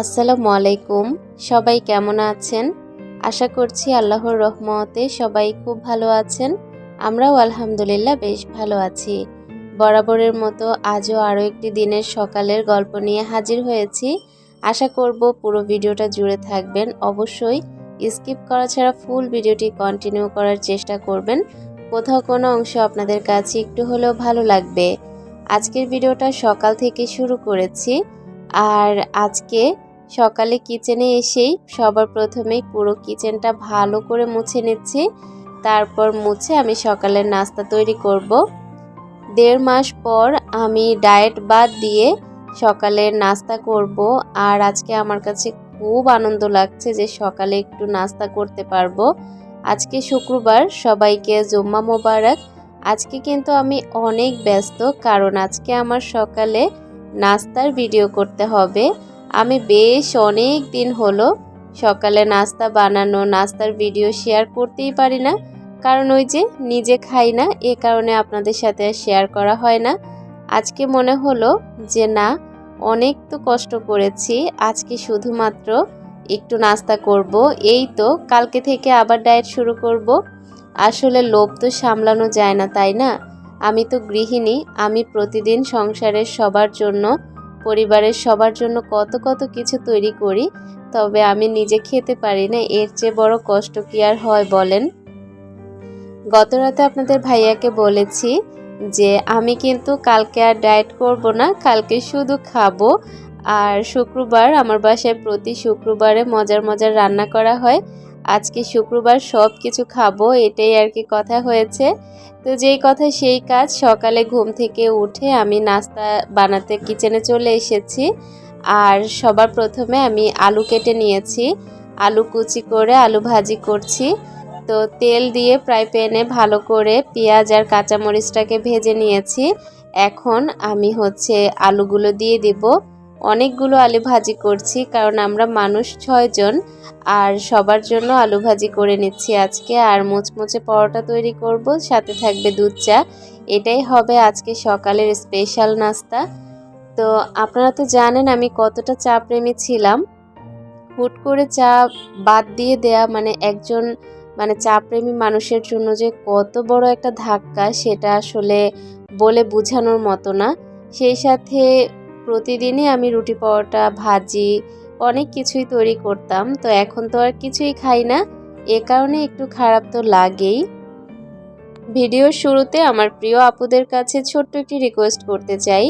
আসসালামু আলাইকুম। সবাই কেমন আছেন? আশা করছি আল্লাহর রহমতে সবাই খুব ভালো আছেন। আমরাও আলহামদুলিল্লাহ বেশ ভালো আছি। বরাবরের মতো আজও আরও একটি দিনের সকালের গল্প নিয়ে হাজির হয়েছি। আশা করব পুরো ভিডিওটা জুড়ে থাকবেন। অবশ্যই স্কিপ করা ছাড়া ফুল ভিডিওটি কন্টিনিউ করার চেষ্টা করবেন। কোথাও কোনো অংশ আপনাদের কাছে একটু হলেও ভালো লাগবে। আজকের ভিডিওটা সকাল থেকে শুরু করেছি। আর আজকে সকালে কিচেনে এসেই সবার প্রথমেই পুরো কিচেনটা ভালো করে মুছে নিচ্ছি। তারপর মুছে আমি সকালের নাস্তা তৈরি করব। দেড় মাস পর আমি ডায়েট বাদ দিয়ে সকালের নাস্তা করব আর আজকে আমার কাছে খুব আনন্দ লাগছে যে সকালে একটু নাস্তা করতে পারব। আজকে শুক্রবার, সবাইকে জুম্মা মোবারক। আজকে কিন্তু আমি অনেক ব্যস্ত কারণ আজকে আমার সকালে নাস্তার ভিডিও করতে হবে। আমি বেশ অনেক দিন হলো সকালে নাস্তা বানানো, নাস্তার ভিডিও শেয়ার করতেই পারি না। কারণ ওই যে নিজে খাই না, এ কারণে আপনাদের সাথে শেয়ার করা হয় না। আজকে মনে হলো যে না, অনেক তো কষ্ট করেছি, আজকে শুধুমাত্র একটু নাস্তা করব। এই তো, কালকে থেকে আবার ডায়েট শুরু করব। আসলে লোভ তো সামলানো যায় না, তাই না? আমি তো গৃহিণী, আমি প্রতিদিন সংসারের সবার জন্য পরিবারের সবার জন্য কত কত কিছু তৈরি করি, তবে আমি নিজে খেতে পারি না, এর চেয়ে বড় কষ্ট কি আর হয় বলেন? গত রাতে আপনাদের ভাইয়াকে বলেছি যে, আমি কিন্তু কালকে আর ডায়েট করব না, কালকে শুধু খাব। আর শুক্রবার, আমার বাসায় প্রতি শুক্রবারে মজার মজার রান্না করা হয়। আজকে শুক্রবার সব কিছু খাব, এটাই আর কি কথা হয়েছে। তো যেই কথা সেই কাজ, সকালে ঘুম থেকে উঠে আমি নাস্তা বানাতে কিচেনে চলে এসেছি। আর সবার প্রথমে আমি আলু কেটে নিয়েছি। আলু কুচি করে আলু ভাজি করছি। তো তেল দিয়ে ফ্রাই প্যানে ভালো করে পেঁয়াজ আর কাঁচামরিচটাকে ভেজে নিয়েছি। এখন আমি হচ্ছে আলুগুলো দিয়ে দিব। অনেকগুলো আলু ভাজি করছি, কারণ আমরা মানুষ ছয়জন, আর সবার জন্য আলু ভাজি করে নিচ্ছি আজকে। আর মুচমুচে পরোটা তৈরি করব, সাথে থাকবে দুধ চা। এটাই হবে আজকে সকালের স্পেশাল নাস্তা। তো আপনারা তো জানেন আমি কতটা চা প্রেমী ছিলাম। হুট করে চা বাদ দিয়ে দেয়া মানে একজন মানে চা প্রেমী মানুষের জন্য যে কত বড় একটা ধাক্কা, সেটা আসলে বলে বোঝানোর মতো না। সেই সাথে প্রতিদিনই আমি রুটি পরোটা, ভাজি, অনেক কিছুই তৈরি করতাম। তো এখন তো আর কিছুই খাই না। এ কারণে একটু খারাপ তো লাগেই। ভিডিওর শুরুতে আমার প্রিয় আপুদের কাছে ছোট্ট একটি রিকোয়েস্ট করতে চাই।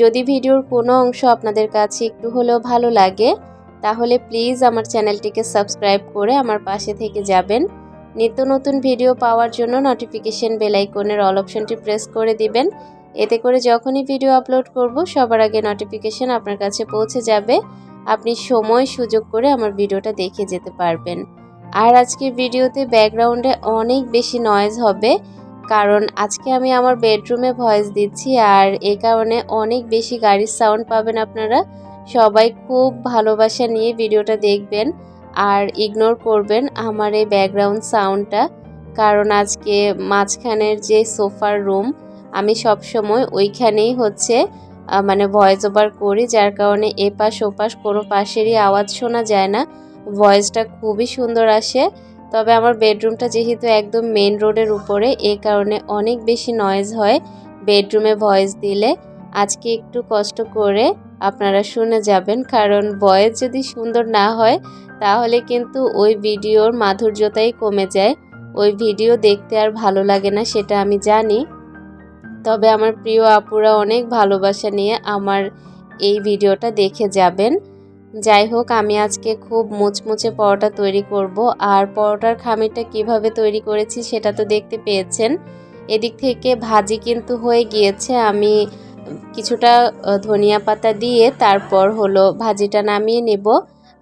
যদি ভিডিওর কোনো অংশ আপনাদের কাছে একটু হলেও ভালো লাগে, তাহলে প্লিজ আমার চ্যানেলটিকে সাবস্ক্রাইব করে আমার পাশে থেকে যাবেন। নিত্য নতুন ভিডিও পাওয়ার জন্য নোটিফিকেশন বেলাইকনের অল অপশনটি প্রেস করে দিবেন। এতে করে যখনই ভিডিও আপলোড করব, সবার আগে নোটিফিকেশন আপনার কাছে পৌঁছে যাবে। আপনি সময়, সুযোগ করে আমার ভিডিওটা দেখে যেতে পারবেন। আর আজকে ভিডিওতে ব্যাকগ্রাউন্ডে অনেক বেশি নয়েজ হবে, কারণ আজকে আমি আমার বেডরুমে ভয়েস দিচ্ছি আর এই কারণে অনেক বেশি গাড়ির সাউন্ড পাবেন আপনারা। সবাই খুব ভালোবাসা নিয়ে ভিডিওটা দেখবেন আর ইগনোর করবেন আমার এই ব্যাকগ্রাউন্ড সাউন্ডটা কারণ আজকে মাঝখানের যে সোফার রুম আমি সব সময় ওইখানেই হচ্ছে মানে ভয়েস ওভার করি, যার কারণে এপাশ ওপাশ কোনো পাশেরই আওয়াজ শোনা যায় না। ভয়েসটা খুবই সুন্দর আসে। তবে আমার বেডরুমটা যেহেতু একদম মেন রোডের উপরে, এ কারণে অনেক বেশি নয়েজ হয় বেডরুমে ভয়েস দিলে। আজকে একটু কষ্ট করে আপনারা শুনে যাবেন, কারণ ভয়েস যদি সুন্দর না হয়, তাহলে কিন্তু ওই ভিডিওর মাধুর্যতাই কমে যায়। ওই ভিডিও দেখতে আর ভালো লাগে না, সেটা আমি জানি। তবে আমার প্রিয় আপুরা অনেক ভালোবাসা নিয়ে আমার এই ভিডিওটা দেখে যাবেন। যাই হোক, আমি আজকে খুব মুচমুচে পরোটা তৈরি করব। আর পরোটার খামিরটা কীভাবে তৈরি করেছি সেটা তো দেখতে পেয়েছেন। এদিক থেকে ভাজি কিন্তু হয়ে গিয়েছে। আমি কিছুটা ধনিয়া পাতা দিয়ে তারপর হলো ভাজিটা নামিয়ে নেব।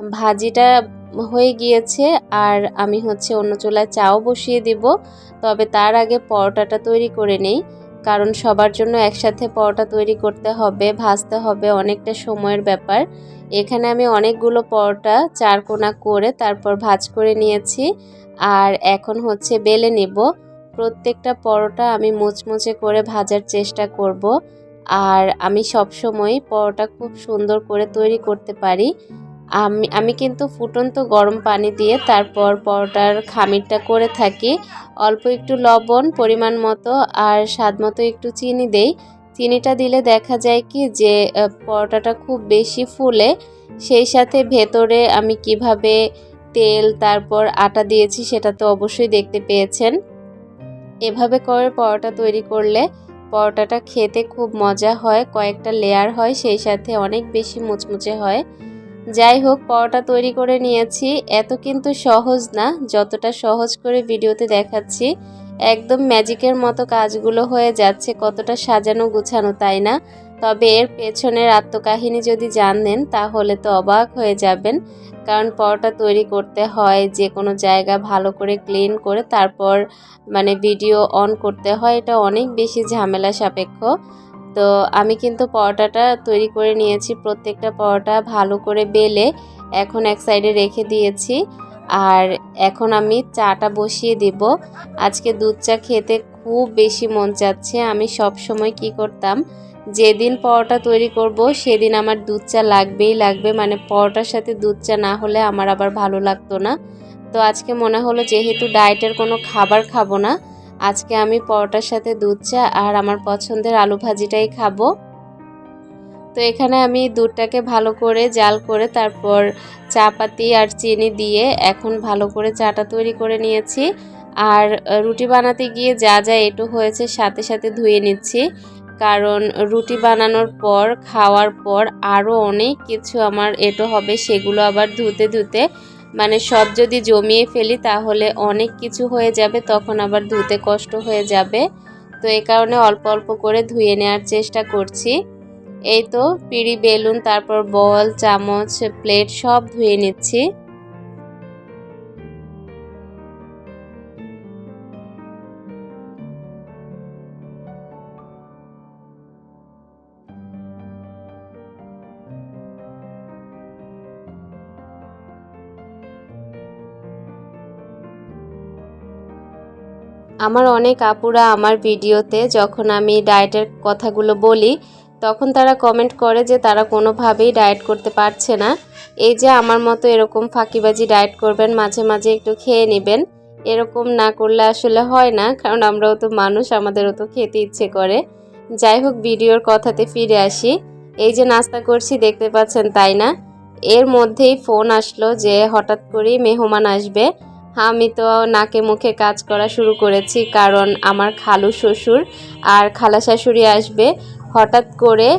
ভাজিটা হয়ে গিয়েছে আর আমি হচ্ছে অন্য চুলায় চাও বসিয়ে দিব। তবে তার আগে পরোটাটা তৈরি করে নেই। কারণ সবার জন্য একসাথে পরোটা তৈরি করতে হবে, ভাজতে হবে, অনেকটা সময়ের ব্যাপার। এখানে আমি অনেকগুলো পরোটা চারকোনা করে তারপর ভাজ করে নিয়েছি আর এখন হচ্ছে বেলে নেব। প্রত্যেকটা পরোটা আমি মুচমুচে করে ভাজার চেষ্টা করব আর আমি সব সময় পরোটা খুব সুন্দর করে তৈরি করতে পারি। আমি আমি কিন্তু ফুটন্ত গরম পানি দিয়ে তারপর পরোটার খামিরটা করে থাকি। অল্প একটু লবণ পরিমাণ মতো আর স্বাদ মতো একটু চিনি দেই। চিনিটা দিলে দেখা যায় কি যে পরোটাটা খুব বেশি ফুলে। সেই সাথে ভেতরে আমি কীভাবে তেল তারপর আটা দিয়েছি সেটা তো অবশ্যই দেখতে পেয়েছেন। এভাবে করে পরোটা তৈরি করলে পরোটাটা খেতে খুব মজা হয়, কয়েকটা লেয়ার হয়, সেই সাথে অনেক বেশি মুচমুচে হয়। যাই হোক, পরোটা তৈরি করে নিয়েছি। এত কিন্তু সহজ না, যতটা সহজ করে ভিডিওতে দেখাচ্ছি। একদম ম্যাজিকের মতো কাজগুলো হয়ে যাচ্ছে, কতটা সাজানো গুছানো, তাই না? তবে এর পেছনের আত্মকাহিনী যদি জানেন তাহলে তো অবাক হয়ে যাবেন। কারণ পরোটা তৈরি করতে হয়, যে কোনো জায়গা ভালো করে ক্লিন করে তারপর মানে ভিডিও অন করতে হয়, এটা অনেক বেশি ঝামেলা সাপেক্ষ। তো আমি কিন্তু পরোটাটা তৈরি করে নিয়েছি। প্রত্যেকটা পরোটা ভালো করে বেলে এখন এক সাইডে রেখে দিয়েছি। আর এখন আমি চাটা বসিয়ে দিব। আজকে দুধ চা খেতে খুব বেশি মন চাচ্ছে। আমি সব সময় কি করতাম, যেদিন পরোটা তৈরি করব সেদিন আমার দুধ চা লাগবেই লাগবে। মানে পরোটার সাথে দুধ চা না হলে আমার আবার ভালো লাগতো না। তো আজকে মনে হলো যেহেতু ডায়েটের কোনো খাবার খাব না আজকে আমি পরোটার সাথে দুধ চা আর আমার পছন্দের আলু ভাজিটাই খাব। তো এখানে আমি দুধটাকে ভালো করে জাল করে তারপর চা পাতি আর চিনি দিয়ে এখন ভালো করে চাটা তৈরি করে নিয়েছি। আর রুটি বানাতে গিয়ে যা যা এটু হয়েছে সাথে সাথে ধুয়ে নিচ্ছি। কারণ রুটি বানানোর পর, খাওয়ার পর আরও অনেক কিছু আমার এটো হবে, সেগুলো আবার ধুতে ধুতে মানে সব যদি জমিয়ে ফেলি তাহলে অনেক কিছু হয়ে যাবে, তখন আবার ধুতে কষ্ট হয়ে যাবে। তো এ কারণে অল্প অল্প করে ধুয়ে নেওয়ার চেষ্টা করছি। এই তো, পিড়ি, বেলুন, তারপর বল, চামচ প্লেট সব ধুয়ে নিচ্ছি। আমার অনেক আপুরা আমার ভিডিওতে যখন আমি ডায়েটের কথাগুলো বলি, তখন তারা কমেন্ট করে যে তারা কোনোভাবেই ডায়েট করতে পারছে না। এই যে আমার মতো এরকম ফাঁকিবাজি ডায়েট করবেন, মাঝে মাঝে একটু খেয়ে নেবেন, এরকম না করলে আসলে হয় না, কারণ আমরাও তো মানুষ, আমাদেরও তো খেতে ইচ্ছে করে। যাই হোক, ভিডিওর কথাতে ফিরে আসি। এই যে নাস্তা করছি, দেখতে পাচ্ছেন তাই না? এর মধ্যেই ফোন আসলো যে হঠাৎ করেই মেহমান আসবে। আমি তো নাকে মুখে কাজ করা শুরু করেছি, কারণ আমার খালু শ্বশুর আর খালা শাশুড়ি আসবে। হঠাৎ করে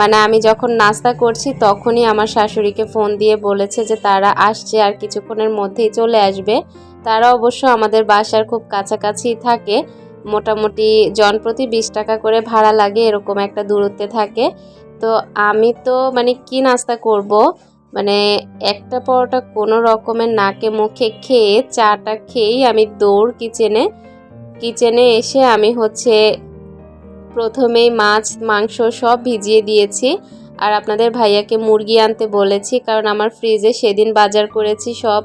মানে আমি যখন নাস্তা করছি, তখনই আমার শাশুড়িকে ফোন দিয়ে বলেছে যে তারা আসছে আর কিছুক্ষণের মধ্যেই চলে আসবে। তারা অবশ্য আমাদের বাসার খুব কাছাকাছি থাকে। মোটামুটি জনপ্রতি বিশ টাকা করে ভাড়া লাগে, এরকম একটা দূরত্বে থাকে। তো আমি তো মানে কি নাস্তা করব? মানে একটা পরোটা কোনো রকমের নাকে মুখে খেয়ে চাটা খেয়েই আমি দৌড় কিচেনে কিচেনে এসে আমি হচ্ছে প্রথমেই মাছ, মাংস সব ভিজিয়ে দিয়েছি। আর আপনাদের ভাইয়াকে মুরগি আনতে বলেছি, কারণ আমার ফ্রিজে সেদিন বাজার করেছি সব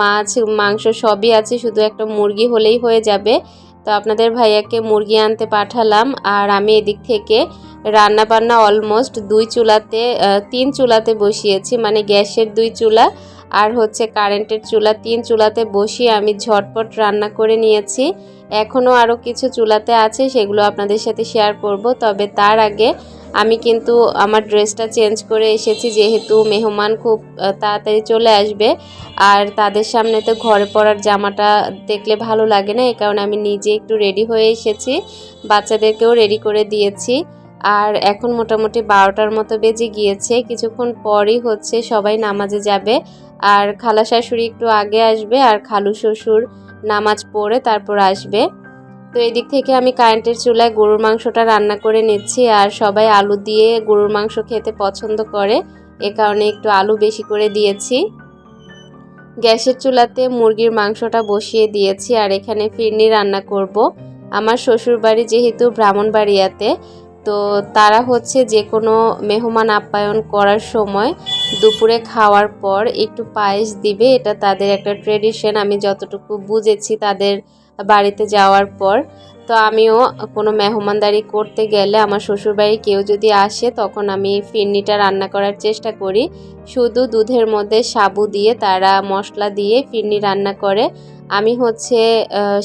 মাছ, মাংস সবই আছে, শুধু একটা মুরগি হলেই হয়ে যাবে। তো আপনাদের ভাইয়াকে মুরগি আনতে পাঠালাম আর আমি এদিক থেকে রান্না বান্না অলমোস্ট দুই চুলাতে তিন চুলাতে বসিয়েছি মানে গ্যাসের দুই চুলা আর হচ্ছে কারেন্টের চুলা তিন চুলাতে বসিয়ে আমি ঝটপট রান্না করে নিয়েছি। এখনও আরও কিছু চুলাতে আছে, সেগুলো আপনাদের সাথে শেয়ার করব। তবে তার আগে আমি কিন্তু আমার ড্রেসটা চেঞ্জ করে এসেছি, যেহেতু মেহমান খুব তাড়াতাড়ি চলে আসবে। আর তাদের সামনে তো ঘরে পরার জামাটা দেখলে ভালো লাগে না এই কারণে আমি নিজে একটু রেডি হয়ে এসেছি। বাচ্চাদেরকেও রেডি করে দিয়েছি। আর এখন মোটামুটি বারোটার মতো বেজে গিয়েছে। কিছুক্ষণ পরই হচ্ছে সবাই নামাজে যাবে। আর খালা শাশুড়ি একটু আগে আসবে আর খালু শ্বশুর নামাজ পড়ে তারপর আসবে। তো এদিক থেকে আমি কারেন্টের চুলায় গরুর মাংসটা রান্না করে নিচ্ছি আর সবাই আলু দিয়ে গরুর মাংস খেতে পছন্দ করে, এ কারণে একটু আলু বেশি করে দিয়েছি। গ্যাসের চুলাতে মুরগির মাংসটা বসিয়ে দিয়েছি আর এখানে ফিরনি রান্না করব। আমার শ্বশুর বাড়ি যেহেতু ব্রাহ্মণবাড়িয়াতে তো তারা হচ্ছে যে কোনো মেহমান আপ্যায়ন করার সময় দুপুরে খাওয়ার পর একটু পায়েস দিবে। এটা তাদের একটা ট্রেডিশন, আমি যতটুকু বুঝেছি তাদের বাড়িতে যাওয়ার পর। তো আমিও কোনো মেহমানদারি করতে গেলে আমার শ্বশুরবাড়ি কেউ যদি আসে তখন আমি ফিরনিটা রান্না করার চেষ্টা করি। শুধু দুধের মধ্যে সাবু দিয়ে তারা মশলা দিয়ে ফিরনি রান্না করে। আমি হচ্ছে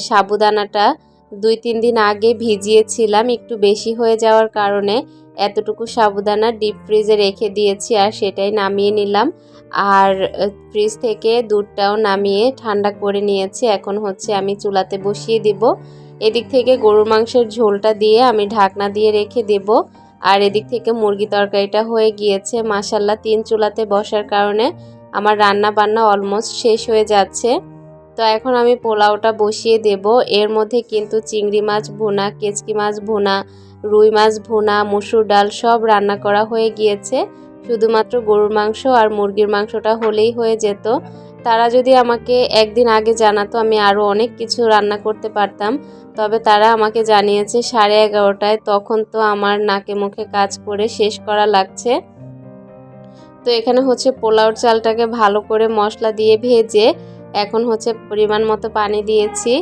সাবুদানাটা দুই তিন দিন আগে ভিজিয়েছিলাম, একটু বেশি হয়ে যাওয়ার কারণে এতটুকু সাবুদানা ডিপ ফ্রিজে রেখে দিয়েছি আর সেটাই নামিয়ে নিলাম। আর ফ্রিজ থেকে দুধটাও নামিয়ে ঠান্ডা করে নিয়েছি। এখন হচ্ছে আমি চুলাতে বসিয়ে দিব। এদিক থেকে গরুর মাংসের ঝোলটা দিয়ে আমি ঢাকনা দিয়ে রেখে দেব। আর এদিক থেকে মুরগি তরকারিটা হয়ে গিয়েছে। মাসাল্লাহ তিন চুলাতে বসার কারণে আমার রান্না বান্না অলমোস্ট শেষ হয়ে যাচ্ছে। তো এখন আমি পোলাওটা বসিয়ে দেব। এর মধ্যে কিন্তু চিংড়ি মাছ ভুনা, কেচকি মাছ ভুনা, রুই মাছ ভুনা, মসুর ডাল সব রান্না করা হয়ে গিয়েছে। শুধুমাত্র গরুর মাংস আর মুরগির মাংসটা হলেই হয়ে যেত। তারা যদি আমাকে একদিন আগে জানাতো আমি আরও অনেক কিছু রান্না করতে পারতাম, তবে তারা আমাকে জানিয়েছে সাড়ে এগারোটায়। তখন তো আমার নাকে মুখে কাজ করে শেষ করা লাগছে। তো এখানে হচ্ছে পোলাওর চালটাকে ভালো করে মশলা দিয়ে ভেজে এখন হচ্ছে পরিমাণ মতো পানি দিয়েছি।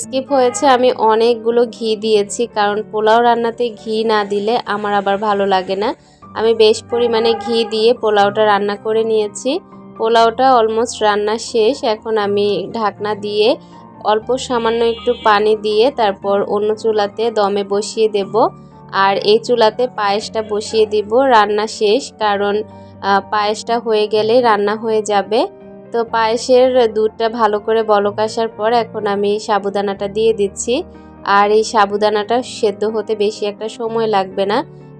স্কিপ হয়েছে, আমি অনেকগুলো ঘি দিয়েছি, কারণ পোলাও রান্নাতে ঘি না দিলে আমার আবার ভালো লাগে না। আমি বেশ পরিমাণে ঘি দিয়ে পোলাওটা রান্না করে নিয়েছি। পোলাওটা অলমোস্ট রান্না শেষ, এখন আমি ঢাকনা দিয়ে অল্প সামান্য একটু পানি দিয়ে তারপর অন্য চুলাতে দমে বসিয়ে দেব। আর এই চুলাতে পায়েসটা বসিয়ে দিব, রান্না শেষ, কারণ পায়েসটা হয়ে গেলে রান্না হয়ে যাবে। তো পায়েসের দুধটা ভালো করে বলক আসার পর এখন আমি সাবুদানাটা দিয়ে দিচ্ছি। আর এই সাবুদানাটা সেদ্ধ হতে বেশি একটা সময় লাগবে না।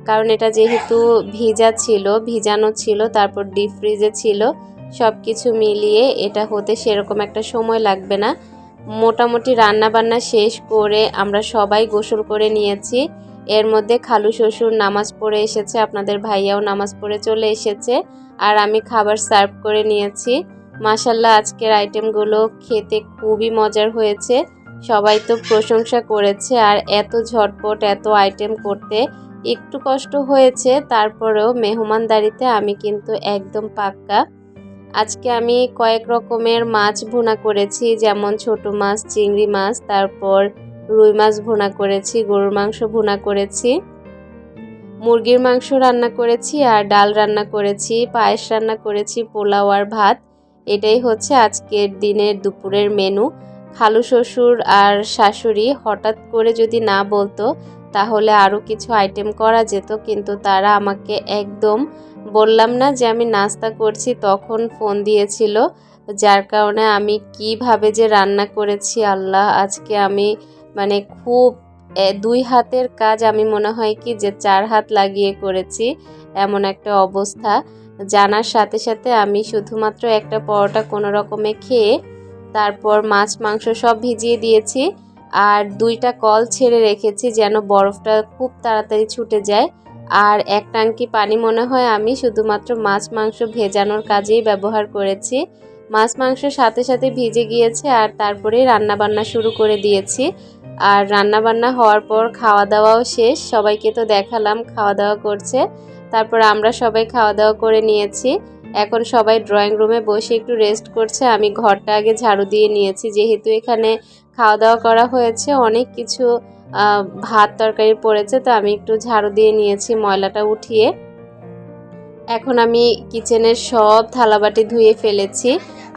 কারণ এটা যেহেতু ভিজা ছিল, ভিজানো ছিল, তারপর ডিপ ফ্রিজে ছিল সব কিছু মিলিয়ে এটা হতে সেরকম একটা সময় লাগবে না। মোটামুটি রান্না বান্না শেষ করে আমরা সবাই গোসল করে নিয়েছি। এর মধ্যে খালু শ্বশুর নামাজ পড়ে এসেছে, আপনাদের ভাইয়াও নামাজ পড়ে চলে এসেছে, আর আমি খাবার সার্ভ করে নিয়েছি। মাসাল্লাহ আজকের আইটেমগুলো খেতে খুবই মজার হয়েছে। সবাই তো প্রশংসা করেছে আর এত ঝটপট এত আইটেম করতে একটু কষ্ট হয়েছে, তারপরেও মেহমানদারিতে আমি কিন্তু একদম পাক্কা। আজকে আমি কয়েক রকমের মাছ ভুনা করেছি, যেমন ছোট মাছ, চিংড়ি মাছ, তারপর রুই মাছ ভুনা করেছি, গরুর মাংস ভুনা করেছি, মুরগির মাংস রান্না করেছি, আর ডাল রান্না করেছি, পায়েস রান্না করেছি, পোলাও আর ভাত। এটাই হচ্ছে আজকের দিনের দুপুরের মেনু। খালু শ্বশুর আর শাশুড়ি হঠাৎ করে যদি না বলতো, তাহলে আরও কিছু আইটেম করা যেত, কিন্তু তারা আমাকে একদম বললাম না যে আমি নাস্তা করছি, তখন ফোন দিয়েছিল। যার কারণে আমি কীভাবে যে রান্না করেছি, আল্লাহ, আজকে আমি মানে খুব দুই হাতের কাজ আমি মনে হয় কি যে চার হাত লাগিয়ে করেছি, এমন একটা অবস্থা। জানার সাথে সাথে আমি শুধুমাত্র একটা পরোটা কোনো রকমে খেয়ে তারপর মাছ, মাংস সব ভিজিয়ে দিয়েছি আর দুইটা কল ছেড়ে রেখেছি যেন বরফটা খুব তাড়াতাড়ি ছুটে যায়। আর এক টাঙ্কি পানি মনে হয় আমি শুধুমাত্র মাছ, মাংস ভেজানোর কাজেই ব্যবহার করেছি। মাছ, মাংস সাথে সাথে ভিজে গিয়েছে আর তারপরেই রান্না বান্না শুরু করে দিয়েছি। আর রান্না বান্না হওয়ার পর খাওয়া দাওয়াও শেষ। সবাইকে তো দেখালাম, খাওয়া দাওয়া করছে। তারপর আমরা সবাই খাওয়া দাওয়া করে নিয়েছি। এখন সবাই ড্রয়িং রুমে বসে একটু রেস্ট করছে। আমি ঘরটা আগে ঝাড়ু দিয়ে নিয়েছি। যেহেতু এখানে খাওয়া দাওয়া করা হয়েছে, অনেক কিছু ভাত তরকারি পড়েছে, তো আমি একটু ঝাড়ু দিয়ে নিয়েছি ময়লাটা উঠিয়ে। এখন আমি কিচেনের সব থালাবাটি ধুয়ে ফেলেছি।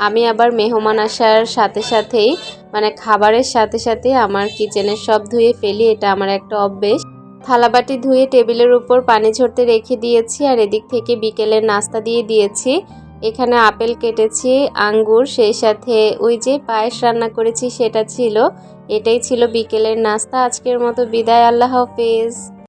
আমি আবার মেহমান আসার সাথে সাথেই মানে খাবারের সাথে সাথে আমার কিচেনের সব ধুয়ে ফেলি। এটা আমার একটা অভ্যেস। থালাবাটি ধুয়ে টেবিলের উপর পানি ঝরতে রেখে দিয়েছি আর এদিক থেকে বিকেলের নাস্তা দিয়ে দিয়েছি। এখানে আপেল কেটেছি, আঙ্গুর, সেই সাথে ওই যে পায়েস রান্না করেছি সেটা ছিল। এটাই ছিল বিকেলের নাস্তা। আজকের মতো বিদায়। আল্লাহ হাফেজ।